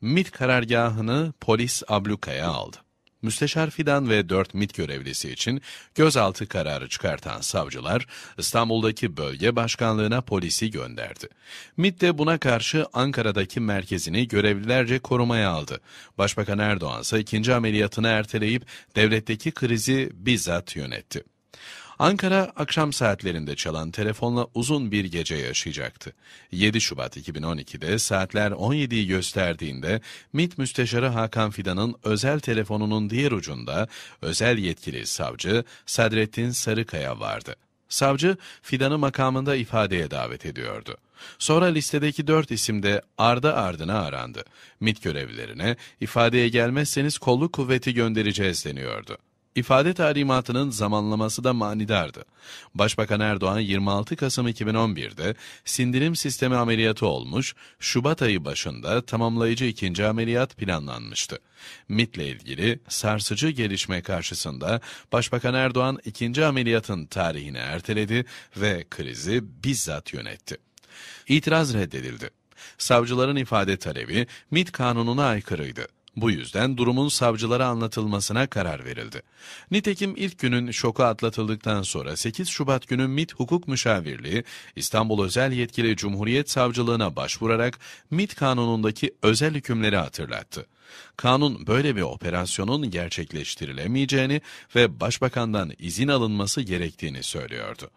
MIT karargahını polis ablukaya aldı. Müsteşar Fidan ve dört MIT görevlisi için gözaltı kararı çıkartan savcılar İstanbul'daki bölge başkanlığına polisi gönderdi. MIT de buna karşı Ankara'daki merkezini görevlilerce korumaya aldı. Başbakan Erdoğan ise ikinci ameliyatını erteleyip devletteki krizi bizzat yönetti. Ankara akşam saatlerinde çalan telefonla uzun bir gece yaşayacaktı. 7 Şubat 2012'de saatler 17'yi gösterdiğinde MİT Müsteşarı Hakan Fidan'ın özel telefonunun diğer ucunda özel yetkili savcı Sadrettin Sarıkaya vardı. Savcı Fidan'ı makamında ifadeye davet ediyordu. Sonra listedeki dört isim de ardı ardına arandı. MİT görevlilerine ifadeye gelmezseniz kolluk kuvveti göndereceğiz deniyordu. İfade talimatının zamanlaması da manidardı. Başbakan Erdoğan 26 Kasım 2011'de sindirim sistemi ameliyatı olmuş, Şubat ayı başında tamamlayıcı ikinci ameliyat planlanmıştı. MIT'le ilgili sarsıcı gelişme karşısında Başbakan Erdoğan ikinci ameliyatın tarihini erteledi ve krizi bizzat yönetti. İtiraz reddedildi. Savcıların ifade talebi MIT kanununa aykırıydı. Bu yüzden durumun savcılara anlatılmasına karar verildi. Nitekim ilk günün şoku atlatıldıktan sonra 8 Şubat günü MİT Hukuk Müşavirliği İstanbul Özel Yetkili Cumhuriyet Savcılığına başvurarak MİT kanunundaki özel hükümleri hatırlattı. Kanun böyle bir operasyonun gerçekleştirilemeyeceğini ve başbakandan izin alınması gerektiğini söylüyordu.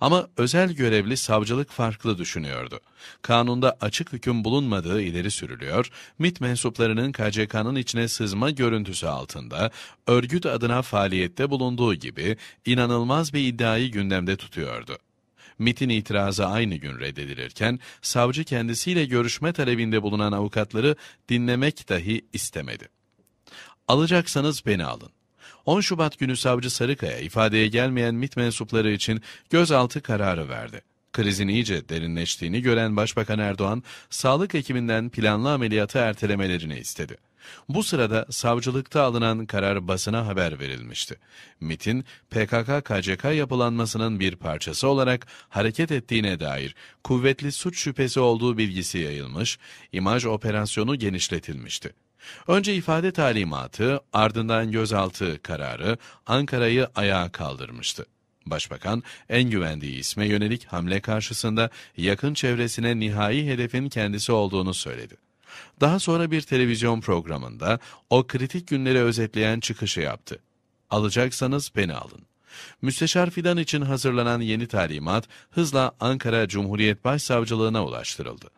Ama özel görevli savcılık farklı düşünüyordu. Kanunda açık hüküm bulunmadığı ileri sürülüyor, MIT mensuplarının KCK'nın içine sızma görüntüsü altında örgüt adına faaliyette bulunduğu gibi inanılmaz bir iddiayı gündemde tutuyordu. MIT'in itirazı aynı gün reddedilirken, savcı kendisiyle görüşme talebinde bulunan avukatları dinlemek dahi istemedi. Alacaksanız beni alın. 10 Şubat günü savcı Sarıkaya ifadeye gelmeyen MIT mensupları için gözaltı kararı verdi. Krizin iyice derinleştiğini gören Başbakan Erdoğan, sağlık ekibinden planlı ameliyatı ertelemelerini istedi. Bu sırada savcılıkta alınan karar basına haber verilmişti. MIT'in PKK-KCK yapılanmasının bir parçası olarak hareket ettiğine dair kuvvetli suç şüphesi olduğu bilgisi yayılmış, imaj operasyonu genişletilmişti. Önce ifade talimatı, ardından gözaltı kararı Ankara'yı ayağa kaldırmıştı. Başbakan en güvendiği isme yönelik hamle karşısında yakın çevresine nihai hedefin kendisi olduğunu söyledi. Daha sonra bir televizyon programında o kritik günleri özetleyen çıkışı yaptı. Alacaksanız beni alın. Müsteşar Fidan için hazırlanan yeni talimat hızla Ankara Cumhuriyet Başsavcılığına ulaştırıldı.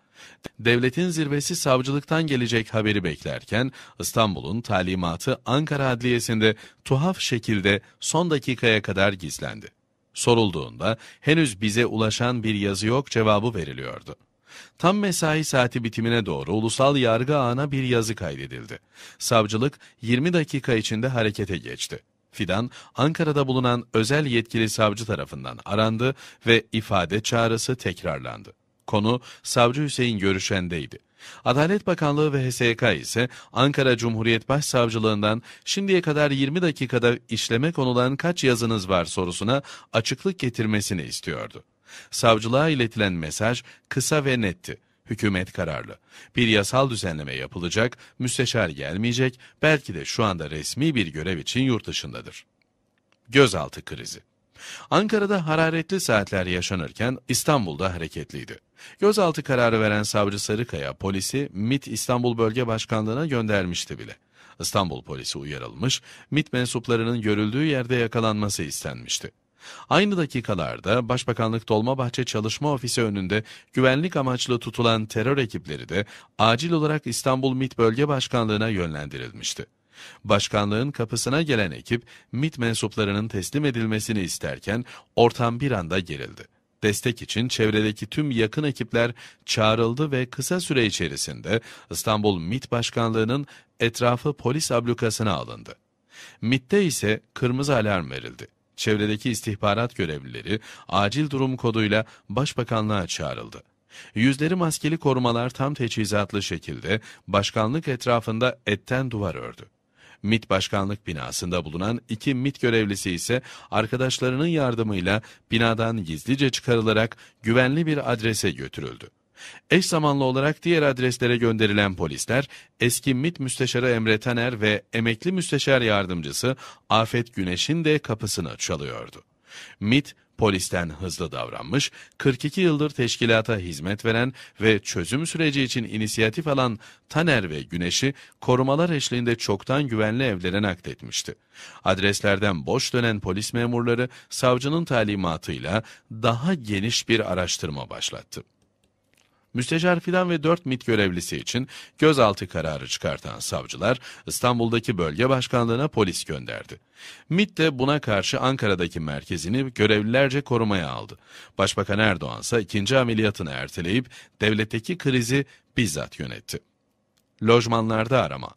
Devletin zirvesi savcılıktan gelecek haberi beklerken İstanbul'un talimatı Ankara Adliyesi'nde tuhaf şekilde son dakikaya kadar gizlendi. Sorulduğunda henüz bize ulaşan bir yazı yok cevabı veriliyordu. Tam mesai saati bitimine doğru ulusal yargı ağına bir yazı kaydedildi. Savcılık 20 dakika içinde harekete geçti. Fidan, Ankara'da bulunan özel yetkili savcı tarafından arandı ve ifade çağrısı tekrarlandı. Konu Savcı Hüseyin Görüşen'deydi. Adalet Bakanlığı ve HSK ise Ankara Cumhuriyet Başsavcılığından şimdiye kadar 20 dakikada işleme konulan kaç yazınız var sorusuna açıklık getirmesini istiyordu. Savcılığa iletilen mesaj kısa ve netti. Hükümet kararlı. Bir yasal düzenleme yapılacak, müsteşar gelmeyecek, belki de şu anda resmi bir görev için yurt dışındadır. Gözaltı krizi Ankara'da hararetli saatler yaşanırken İstanbul'da hareketliydi. Gözaltı kararı veren savcı Sarıkaya polisi MIT İstanbul Bölge Başkanlığı'na göndermişti bile. İstanbul polisi uyarılmış, MIT mensuplarının görüldüğü yerde yakalanması istenmişti. Aynı dakikalarda Başbakanlık Dolmabahçe Çalışma Ofisi önünde güvenlik amaçlı tutulan terör ekipleri de acil olarak İstanbul MIT Bölge Başkanlığı'na yönlendirilmişti. Başkanlığın kapısına gelen ekip MIT mensuplarının teslim edilmesini isterken ortam bir anda gerildi. Destek için çevredeki tüm yakın ekipler çağrıldı ve kısa süre içerisinde İstanbul MIT Başkanlığı'nın etrafı polis ablukasına alındı. MIT'te ise kırmızı alarm verildi. Çevredeki istihbarat görevlileri acil durum koduyla başbakanlığa çağrıldı. Yüzleri maskeli korumalar tam teçhizatlı şekilde başkanlık etrafında etten duvar ördü. MIT Başkanlık binasında bulunan iki MIT görevlisi ise arkadaşlarının yardımıyla binadan gizlice çıkarılarak güvenli bir adrese götürüldü. Eş zamanlı olarak diğer adreslere gönderilen polisler, eski MİT Müsteşarı Emre Taner ve emekli müsteşar yardımcısı Afet Güneş'in de kapısını çalıyordu. MİT, polisten hızlı davranmış, 42 yıldır teşkilata hizmet veren ve çözüm süreci için inisiyatif alan Taner ve Güneş'i korumalar eşliğinde çoktan güvenli evlere nakletmişti. Adreslerden boş dönen polis memurları savcının talimatıyla daha geniş bir araştırma başlattı. Müsteşar Fidan ve 4 MİT görevlisi için gözaltı kararı çıkartan savcılar İstanbul'daki bölge başkanlığına polis gönderdi. MİT de buna karşı Ankara'daki merkezini görevlilerce korumaya aldı. Başbakan Erdoğan ise ikinci ameliyatını erteleyip devletteki krizi bizzat yönetti. Lojmanlarda arama.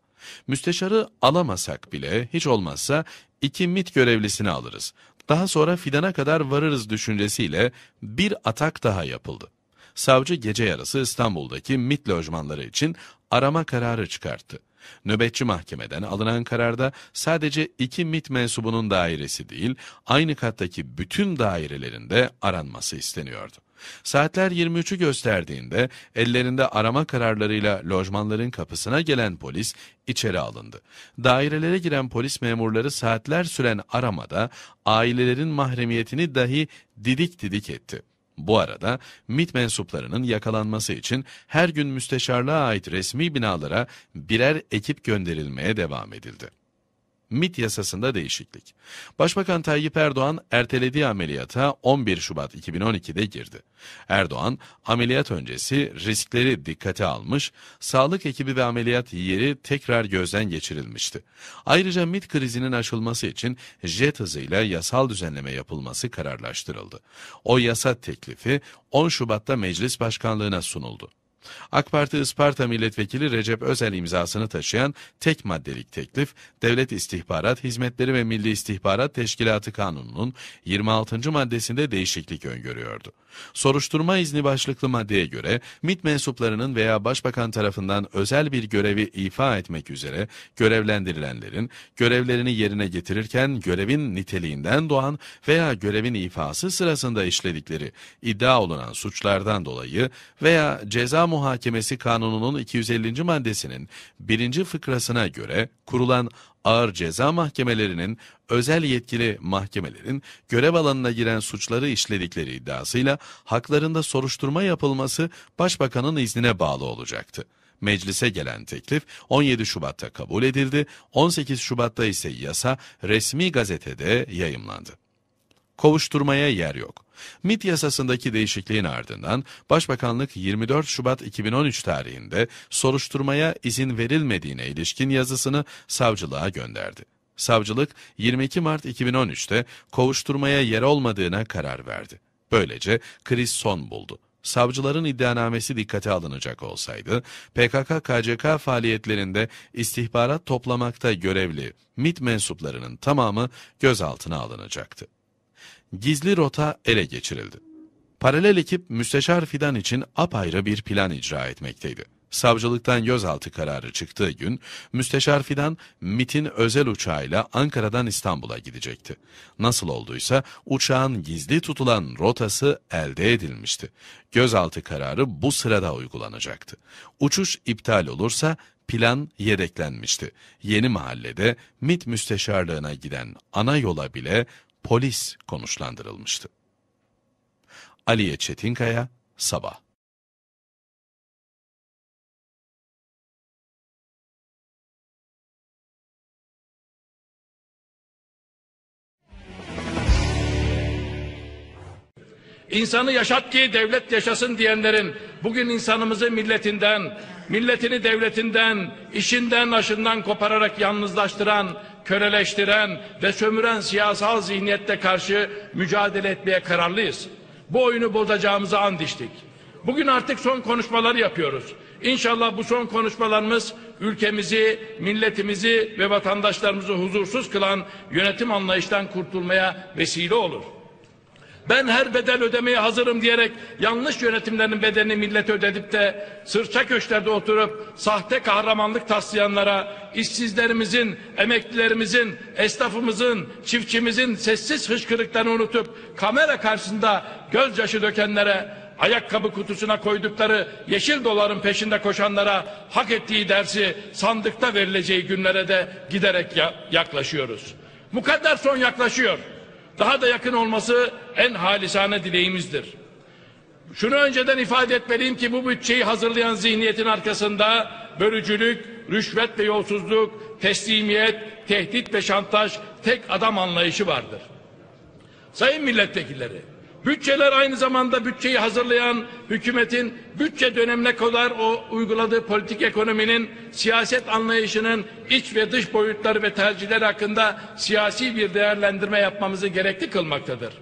Müsteşarı alamasak bile hiç olmazsa iki MİT görevlisini alırız. Daha sonra Fidan'a kadar varırız düşüncesiyle bir atak daha yapıldı savcı gece yarısı İstanbul'daki MIT lojmanları için arama kararı çıkarttı. Nöbetçi mahkemeden alınan kararda sadece iki MIT mensubunun dairesi değil, aynı kattaki bütün dairelerinde aranması isteniyordu. Saatler 23'ü gösterdiğinde ellerinde arama kararlarıyla lojmanların kapısına gelen polis içeri alındı. Dairelere giren polis memurları saatler süren aramada ailelerin mahremiyetini dahi didik didik etti. Bu arada MİT mensuplarının yakalanması için her gün müsteşarlığa ait resmi binalara birer ekip gönderilmeye devam edildi. MIT yasasında değişiklik. Başbakan Tayyip Erdoğan ertelediği ameliyata 11 Şubat 2012'de girdi. Erdoğan ameliyat öncesi riskleri dikkate almış, sağlık ekibi ve ameliyat yeri tekrar gözden geçirilmişti. Ayrıca MIT krizinin aşılması için jet hızıyla yasal düzenleme yapılması kararlaştırıldı. O yasa teklifi 10 Şubat'ta meclis başkanlığına sunuldu. AK Parti Isparta Milletvekili Recep Özel imzasını taşıyan tek maddelik teklif, Devlet İstihbarat Hizmetleri ve Milli İstihbarat Teşkilatı Kanunu'nun 26. maddesinde değişiklik öngörüyordu. Soruşturma izni başlıklı maddeye göre MİT mensuplarının veya başbakan tarafından özel bir görevi ifa etmek üzere görevlendirilenlerin görevlerini yerine getirirken görevin niteliğinden doğan veya görevin ifası sırasında işledikleri iddia olunan suçlardan dolayı veya ceza Muhakemesi Kanunu'nun 250. maddesinin birinci fıkrasına göre kurulan ağır ceza mahkemelerinin özel yetkili mahkemelerin görev alanına giren suçları işledikleri iddiasıyla haklarında soruşturma yapılması başbakanın iznine bağlı olacaktı. Meclise gelen teklif 17 Şubat'ta kabul edildi, 18 Şubat'ta ise yasa resmi gazetede yayımlandı. Kovuşturmaya yer yok. MİT yasasındaki değişikliğin ardından Başbakanlık 24 Şubat 2013 tarihinde soruşturmaya izin verilmediğine ilişkin yazısını savcılığa gönderdi. Savcılık 22 Mart 2013'te kovuşturmaya yer olmadığına karar verdi. Böylece kriz son buldu. Savcıların iddianamesi dikkate alınacak olsaydı, PKK-KCK faaliyetlerinde istihbarat toplamakta görevli MİT mensuplarının tamamı gözaltına alınacaktı gizli rota ele geçirildi. Paralel ekip Müsteşar Fidan için apayrı bir plan icra etmekteydi. Savcılıktan gözaltı kararı çıktığı gün Müsteşar Fidan MIT'in özel uçağıyla Ankara'dan İstanbul'a gidecekti. Nasıl olduysa uçağın gizli tutulan rotası elde edilmişti. Gözaltı kararı bu sırada uygulanacaktı. Uçuş iptal olursa plan yedeklenmişti. Yeni mahallede MIT müsteşarlığına giden ana yola bile polis konuşlandırılmıştı. Aliye Çetinkaya, Sabah İnsanı yaşat ki devlet yaşasın diyenlerin bugün insanımızı milletinden, milletini devletinden, işinden aşından kopararak yalnızlaştıran, köleleştiren ve sömüren siyasal zihniyette karşı mücadele etmeye kararlıyız. Bu oyunu bozacağımıza and içtik. Bugün artık son konuşmaları yapıyoruz. İnşallah bu son konuşmalarımız ülkemizi, milletimizi ve vatandaşlarımızı huzursuz kılan yönetim anlayıştan kurtulmaya vesile olur. Ben her bedel ödemeye hazırım diyerek yanlış yönetimlerin bedelini millet ödedip de sırça köşklerde oturup sahte kahramanlık taslayanlara, işsizlerimizin, emeklilerimizin, esnafımızın, çiftçimizin sessiz hışkırıklarını unutup kamera karşısında gözyaşı dökenlere ayakkabı kutusuna koydukları yeşil doların peşinde koşanlara hak ettiği dersi sandıkta verileceği günlere de giderek ya yaklaşıyoruz. Mukadder son yaklaşıyor. Daha da yakın olması en halisane dileğimizdir. Şunu önceden ifade etmeliyim ki bu bütçeyi hazırlayan zihniyetin arkasında bölücülük, rüşvet ve yolsuzluk, teslimiyet, tehdit ve şantaj tek adam anlayışı vardır. Sayın milletvekilleri, bütçeler aynı zamanda bütçeyi hazırlayan hükümetin bütçe dönemine kadar o uyguladığı politik ekonominin siyaset anlayışının iç ve dış boyutları ve tercihleri hakkında siyasi bir değerlendirme yapmamızı gerekli kılmaktadır.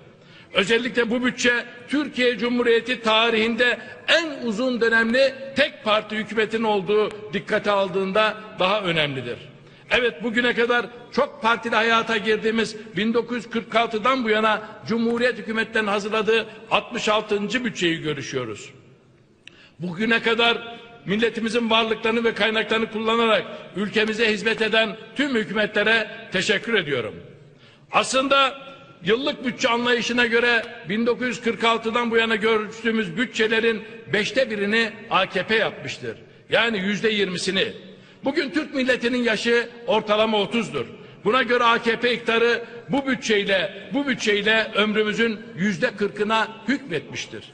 Özellikle bu bütçe Türkiye Cumhuriyeti tarihinde en uzun dönemli tek parti hükümetin olduğu dikkate aldığında daha önemlidir. Evet bugüne kadar çok partili hayata girdiğimiz 1946'dan bu yana Cumhuriyet hükümetten hazırladığı 66. bütçeyi görüşüyoruz. Bugüne kadar milletimizin varlıklarını ve kaynaklarını kullanarak ülkemize hizmet eden tüm hükümetlere teşekkür ediyorum. Aslında yıllık bütçe anlayışına göre 1946'dan bu yana görüştüğümüz bütçelerin beşte birini AKP yapmıştır. Yani yüzde yirmisini. Bugün Türk milletinin yaşı ortalama 30'dur. Buna göre AKP iktidarı bu bütçeyle bu bütçeyle ömrümüzün yüzde kırkına hükmetmiştir.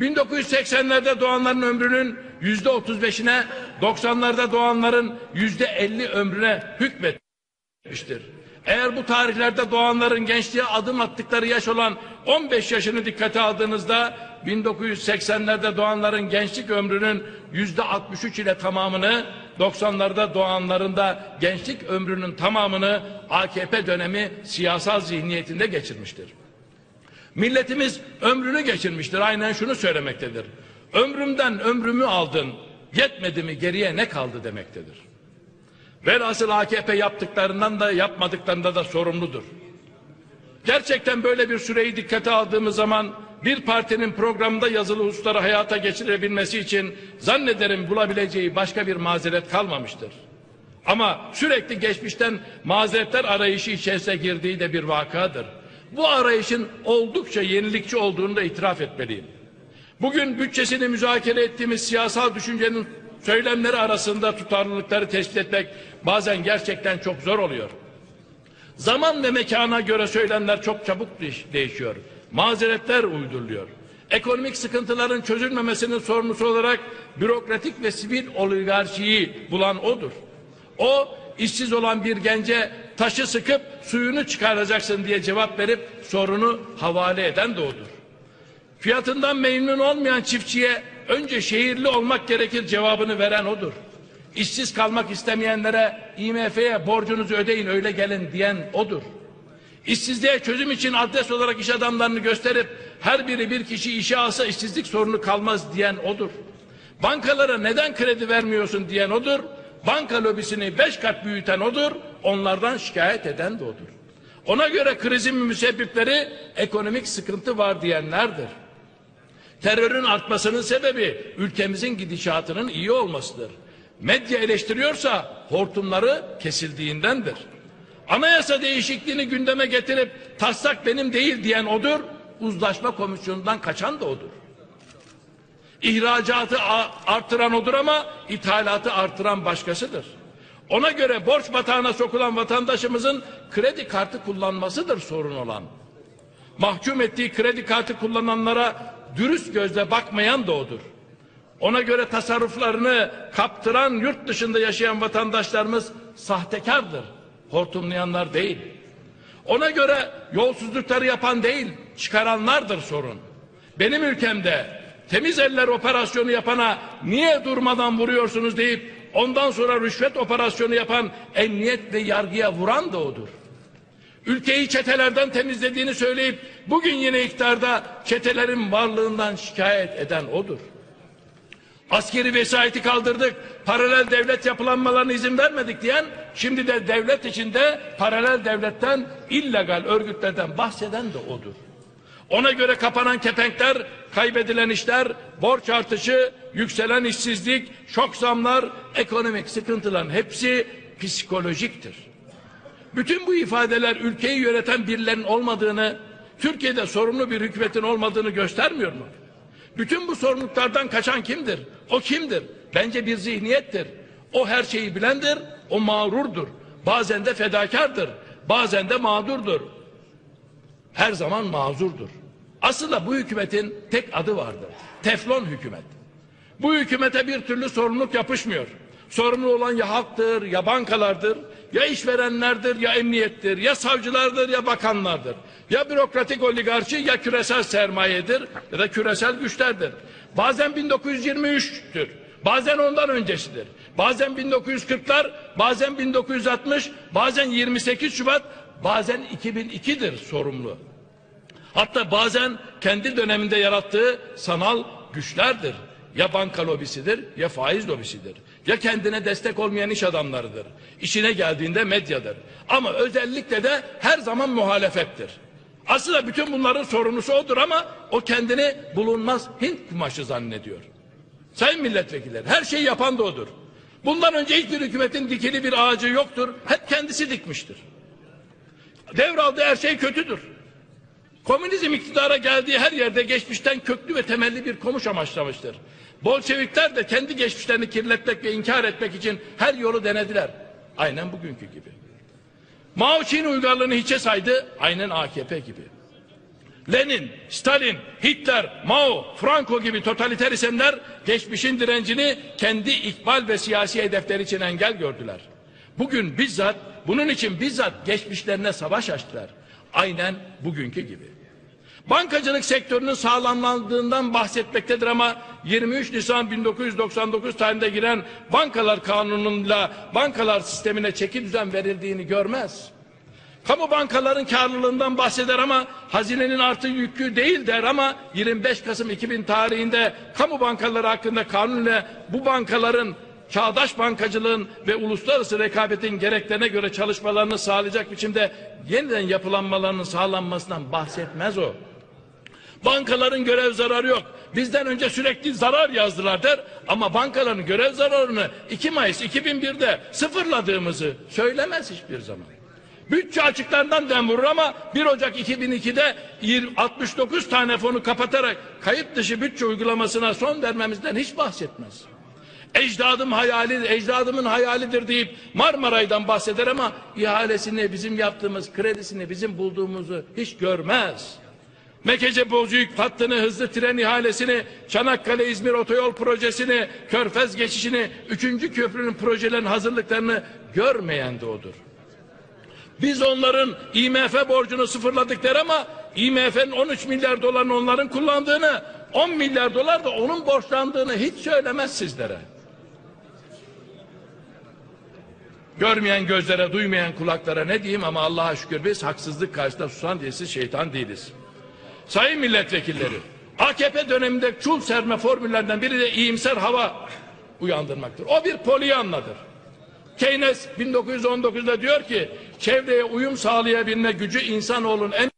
1980'lerde doğanların ömrünün yüzde 35'ine, 90'larda doğanların yüzde 50 ömrüne hükmetmiştir. Eğer bu tarihlerde doğanların gençliğe adım attıkları yaş olan 15 yaşını dikkate aldığınızda 1980'lerde doğanların gençlik ömrünün yüzde 63 ile tamamını 90'larda doğanların da gençlik ömrünün tamamını AKP dönemi siyasal zihniyetinde geçirmiştir. Milletimiz ömrünü geçirmiştir. Aynen şunu söylemektedir. Ömrümden ömrümü aldın, yetmedi mi geriye ne kaldı demektedir. Velhasıl AKP yaptıklarından da yapmadıklarında da sorumludur. Gerçekten böyle bir süreyi dikkate aldığımız zaman bir partinin programında yazılı hususları hayata geçirebilmesi için zannederim bulabileceği başka bir mazeret kalmamıştır. Ama sürekli geçmişten mazeretler arayışı içerisine girdiği de bir vakadır. Bu arayışın oldukça yenilikçi olduğunu da itiraf etmeliyim. Bugün bütçesini müzakere ettiğimiz siyasal düşüncenin söylemleri arasında tutarlılıkları tespit etmek bazen gerçekten çok zor oluyor. Zaman ve mekana göre söylemler çok çabuk değişiyor. Mazeretler uyduruluyor. Ekonomik sıkıntıların çözülmemesinin sorumlusu olarak bürokratik ve sivil oligarşiyi bulan odur. O işsiz olan bir gence taşı sıkıp suyunu çıkaracaksın diye cevap verip sorunu havale eden de odur. Fiyatından memnun olmayan çiftçiye önce şehirli olmak gerekir cevabını veren odur. İşsiz kalmak istemeyenlere IMF'ye borcunuzu ödeyin öyle gelin diyen odur. İşsizliğe çözüm için adres olarak iş adamlarını gösterip her biri bir kişi işe alsa işsizlik sorunu kalmaz diyen odur. Bankalara neden kredi vermiyorsun diyen odur. Banka lobisini beş kat büyüten odur. Onlardan şikayet eden de odur. Ona göre krizin müsebbipleri ekonomik sıkıntı var diyenlerdir. Terörün artmasının sebebi ülkemizin gidişatının iyi olmasıdır. Medya eleştiriyorsa hortumları kesildiğindendir. Anayasa değişikliğini gündeme getirip taslak benim değil diyen odur, uzlaşma komisyonundan kaçan da odur. İhracatı artıran odur ama ithalatı artıran başkasıdır. Ona göre borç batağına sokulan vatandaşımızın kredi kartı kullanmasıdır sorun olan. Mahkum ettiği kredi kartı kullananlara dürüst gözle bakmayan da odur. Ona göre tasarruflarını kaptıran yurt dışında yaşayan vatandaşlarımız sahtekardır. Hortumlayanlar değil. Ona göre yolsuzlukları yapan değil, çıkaranlardır sorun. Benim ülkemde temiz eller operasyonu yapana niye durmadan vuruyorsunuz deyip ondan sonra rüşvet operasyonu yapan emniyet ve yargıya vuran da odur. Ülkeyi çetelerden temizlediğini söyleyip bugün yine iktidarda çetelerin varlığından şikayet eden odur. Askeri vesayeti kaldırdık, paralel devlet yapılanmalarına izin vermedik diyen, şimdi de devlet içinde paralel devletten, illegal örgütlerden bahseden de odur. Ona göre kapanan kepenkler, kaybedilen işler, borç artışı, yükselen işsizlik, şok zamlar, ekonomik sıkıntıların hepsi psikolojiktir. Bütün bu ifadeler ülkeyi yöneten birilerinin olmadığını, Türkiye'de sorumlu bir hükümetin olmadığını göstermiyor mu? Bütün bu sorumluluklardan kaçan kimdir? O kimdir? Bence bir zihniyettir. O her şeyi bilendir, o mağrurdur. Bazen de fedakardır, bazen de mağdurdur. Her zaman mazurdur. Aslında bu hükümetin tek adı vardır. Teflon hükümet. Bu hükümete bir türlü sorumluluk yapışmıyor. Sorumlu olan ya halktır, ya bankalardır, ya işverenlerdir, ya emniyettir, ya savcılardır, ya bakanlardır. Ya bürokratik oligarşi, ya küresel sermayedir, ya da küresel güçlerdir. Bazen 1923'tür, bazen ondan öncesidir. Bazen 1940'lar, bazen 1960, bazen 28 Şubat, bazen 2002'dir sorumlu. Hatta bazen kendi döneminde yarattığı sanal güçlerdir. Ya banka lobisidir ya faiz lobisidir. Ya kendine destek olmayan iş adamlarıdır. İşine geldiğinde medyadır. Ama özellikle de her zaman muhalefettir. Aslında bütün bunların sorumlusu odur ama o kendini bulunmaz Hint kumaşı zannediyor. Sayın milletvekilleri her şeyi yapan da odur. Bundan önce hiçbir hükümetin dikili bir ağacı yoktur. Hep kendisi dikmiştir. Devraldığı her şey kötüdür. Komünizm iktidara geldiği her yerde geçmişten köklü ve temelli bir komuş amaçlamıştır. Bolşevikler de kendi geçmişlerini kirletmek ve inkar etmek için her yolu denediler. Aynen bugünkü gibi. Mao Çin uygarlığını hiçe saydı, aynen AKP gibi. Lenin, Stalin, Hitler, Mao, Franco gibi totaliter isimler geçmişin direncini kendi ikbal ve siyasi hedefleri için engel gördüler. Bugün bizzat, bunun için bizzat geçmişlerine savaş açtılar. Aynen bugünkü gibi. Bankacılık sektörünün sağlamlandığından bahsetmektedir ama 23 Nisan 1999 tarihinde giren bankalar kanunuyla bankalar sistemine çeki düzen verildiğini görmez. Kamu bankaların karlılığından bahseder ama hazinenin artı yükü değil der ama 25 Kasım 2000 tarihinde kamu bankaları hakkında kanunla bu bankaların çağdaş bankacılığın ve uluslararası rekabetin gereklerine göre çalışmalarını sağlayacak biçimde yeniden yapılanmalarının sağlanmasından bahsetmez o. Bankaların görev zararı yok. Bizden önce sürekli zarar yazdılar der ama bankaların görev zararını 2 Mayıs 2001'de sıfırladığımızı söylemez hiçbir zaman. Bütçe açıklarından dem vurur ama 1 Ocak 2002'de 69 tane fonu kapatarak kayıt dışı bütçe uygulamasına son vermemizden hiç bahsetmez. Ecdadım hayali, ecdadımın hayalidir deyip Marmaray'dan bahseder ama ihalesini bizim yaptığımız kredisini bizim bulduğumuzu hiç görmez. Mekece Bozüyük hattını, hızlı tren ihalesini, Çanakkale İzmir otoyol projesini, Körfez geçişini, üçüncü köprünün projelerin hazırlıklarını görmeyen de odur. Biz onların IMF borcunu sıfırladık der ama IMF'nin 13 milyar dolarını onların kullandığını, 10 milyar dolar da onun borçlandığını hiç söylemez sizlere. Görmeyen gözlere, duymayan kulaklara ne diyeyim ama Allah'a şükür biz haksızlık karşısında susan diyesiz şeytan değiliz. Sayın milletvekilleri, AKP döneminde çul serme formüllerden biri de iyimser hava uyandırmaktır. O bir polyanladır. Keynes 1919'da diyor ki çevreye uyum sağlayabilme gücü insanoğlunun en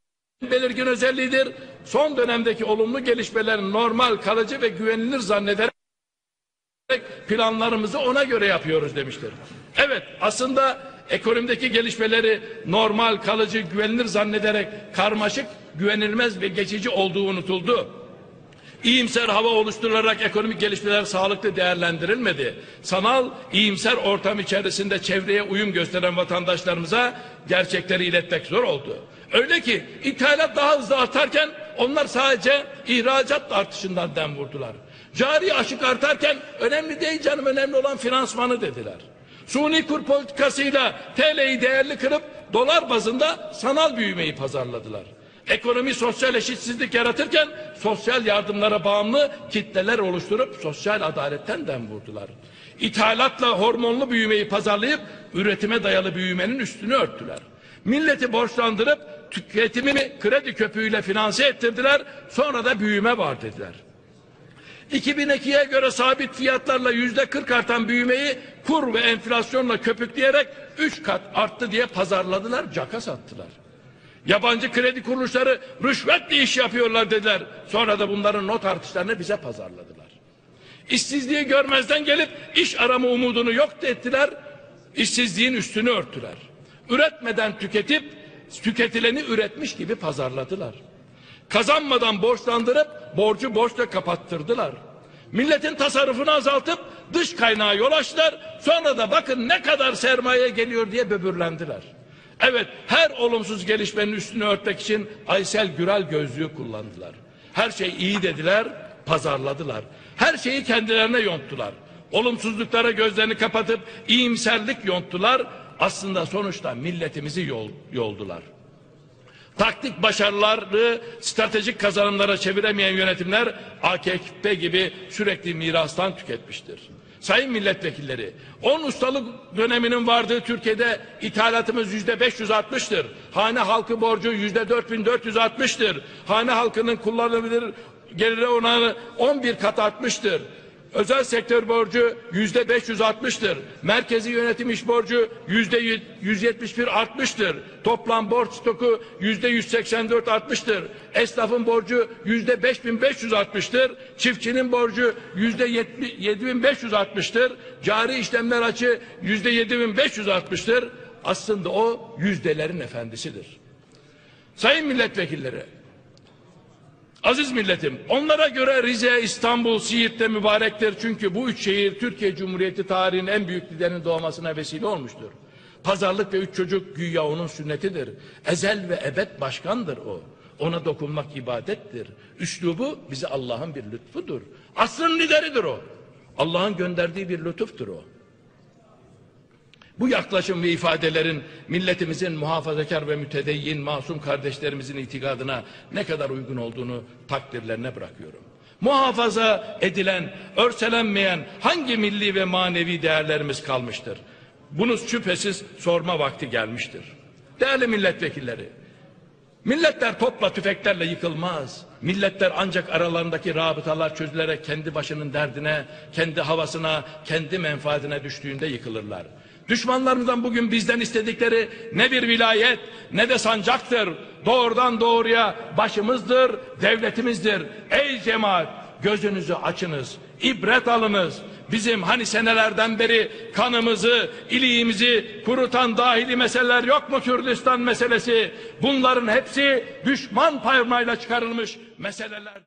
belirgin özelliğidir. Son dönemdeki olumlu gelişmelerin normal, kalıcı ve güvenilir zannederek planlarımızı ona göre yapıyoruz demiştir. Evet aslında ekonomideki gelişmeleri normal, kalıcı, güvenilir zannederek karmaşık, güvenilmez ve geçici olduğu unutuldu. İyimser hava oluşturularak ekonomik gelişmeler sağlıklı değerlendirilmedi. Sanal, iyimser ortam içerisinde çevreye uyum gösteren vatandaşlarımıza gerçekleri iletmek zor oldu. Öyle ki ithalat daha hızlı artarken onlar sadece ihracat artışından dem vurdular. Cari aşık artarken önemli değil canım önemli olan finansmanı dediler. Suni kur politikasıyla TL'yi değerli kırıp dolar bazında sanal büyümeyi pazarladılar. Ekonomi sosyal eşitsizlik yaratırken sosyal yardımlara bağımlı kitleler oluşturup sosyal adaletten dem vurdular. İthalatla hormonlu büyümeyi pazarlayıp üretime dayalı büyümenin üstünü örttüler. Milleti borçlandırıp tüketimi kredi köpüğüyle finanse ettirdiler. Sonra da büyüme var dediler. 2002'ye göre sabit fiyatlarla yüzde 40 artan büyümeyi kur ve enflasyonla köpükleyerek 3 kat arttı diye pazarladılar, caka sattılar. Yabancı kredi kuruluşları rüşvetle iş yapıyorlar dediler. Sonra da bunların not artışlarını bize pazarladılar. İşsizliği görmezden gelip iş arama umudunu yok ettiler. İşsizliğin üstünü örttüler. Üretmeden tüketip tüketileni üretmiş gibi pazarladılar. Kazanmadan borçlandırıp borcu borçla kapattırdılar. Milletin tasarrufunu azaltıp dış kaynağa yol açtılar. Sonra da bakın ne kadar sermaye geliyor diye böbürlendiler. Evet her olumsuz gelişmenin üstünü örtmek için Aysel Gürel gözlüğü kullandılar. Her şey iyi dediler, pazarladılar. Her şeyi kendilerine yonttular. Olumsuzluklara gözlerini kapatıp iyimserlik yonttular. Aslında sonuçta milletimizi yol, yoldular. Taktik başarıları stratejik kazanımlara çeviremeyen yönetimler AKP gibi sürekli mirastan tüketmiştir. Sayın milletvekilleri, 10 ustalık döneminin vardığı Türkiye'de ithalatımız yüzde 560'tır. Hane halkı borcu yüzde 4460'tır. Hane halkının kullanılabilir geliri oranı 11 kat artmıştır. Özel sektör borcu yüzde 560'tır. Merkezi yönetim iş borcu yüzde 171 artmıştır. Toplam borç stoku yüzde 184 artmıştır. Esnafın borcu yüzde 5500 artmıştır. Çiftçinin borcu yüzde 7500 artmıştır. Cari işlemler açı yüzde 7500 artmıştır. Aslında o yüzdelerin efendisidir. Sayın milletvekilleri, Aziz milletim, onlara göre Rize, İstanbul, Siirt'te mübarektir. Çünkü bu üç şehir Türkiye Cumhuriyeti tarihinin en büyük liderinin doğmasına vesile olmuştur. Pazarlık ve üç çocuk güya onun sünnetidir. Ezel ve ebed başkandır o. Ona dokunmak ibadettir. Üslubu bize Allah'ın bir lütfudur. Asrın lideridir o. Allah'ın gönderdiği bir lütuftur o. Bu yaklaşım ve ifadelerin milletimizin muhafazakar ve mütedeyyin masum kardeşlerimizin itikadına ne kadar uygun olduğunu takdirlerine bırakıyorum. Muhafaza edilen, örselenmeyen hangi milli ve manevi değerlerimiz kalmıştır? Bunu şüphesiz sorma vakti gelmiştir. Değerli milletvekilleri, milletler topla tüfeklerle yıkılmaz. Milletler ancak aralarındaki rabıtalar çözülerek kendi başının derdine, kendi havasına, kendi menfaatine düştüğünde yıkılırlar. Düşmanlarımızdan bugün bizden istedikleri ne bir vilayet ne de sancaktır. Doğrudan doğruya başımızdır, devletimizdir. Ey cemaat gözünüzü açınız, ibret alınız. Bizim hani senelerden beri kanımızı, iliğimizi kurutan dahili meseleler yok mu Kürdistan meselesi? Bunların hepsi düşman parmağıyla çıkarılmış meselelerdir.